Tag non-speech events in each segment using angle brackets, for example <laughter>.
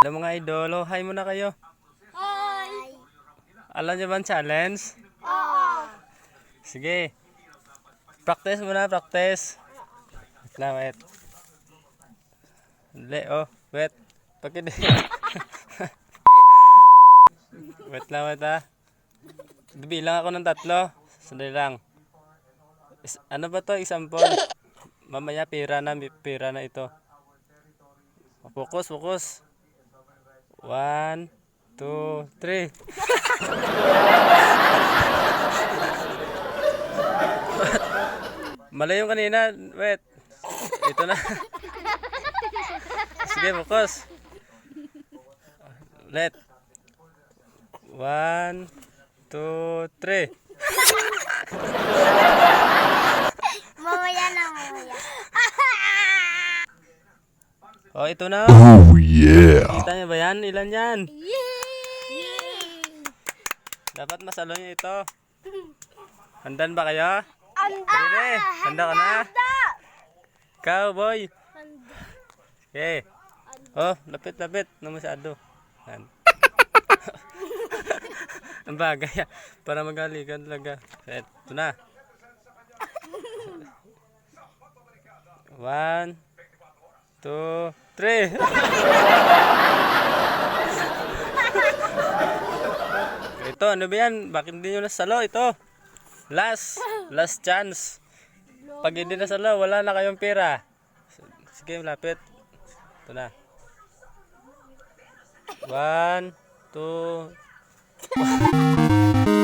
Hello mga idol, oh, hi muna kayo. Hi! Alam niyo ba ang challenge? Oo! Sige. Practice muna, practice. Wait lang, wait. Hindi, oh, wait. Pagkindi. <laughs> wait lang, wait ah. Bibilang ako ng tatlo. Sandali lang. Is, ano ba to? Example. Mamaya pira na, pira na ito. Focus, focus. One, two, three. <laughs> Mali yung kanina. Wait. Ito na. Sige, focus. Let. One, two, three. <laughs> Mamaya na, mamaya. Oh, ito na. Oh yeah. Kita niyo ba yan? Ilan yan? Yay! Dapat masalo niyo ito. Handan ba kayo? Anda! Sige, handa ka na. Cowboy. Okay. Oh, lapit, lapit. No masyado. Yan. <laughs> Ang bagay. Para magalikan talaga. Ito na. <laughs> One, two, three. Ito, ano ba yan? Bakit hindi nyo nasalo? Ito. Last. Last chance. Pag hindi nasalo, wala na kayong pera. Sige, lapit. Ito na. One, two,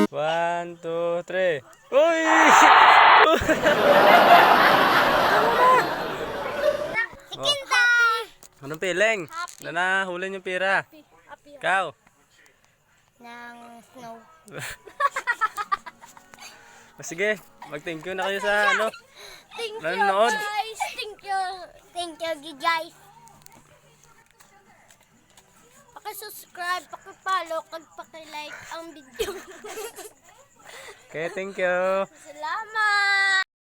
one, two, three. Uy! <laughs> Anong piling? Na nahuli yung pera. Ikaw. Ng snow. O <laughs> sige, mag-thank you na kayo sa <laughs> ano. Thank Nanonood. guys! Thank you! Thank you, guys! Paki-subscribe, paki-follow, paki-like ang video. Okay, thank you. <laughs>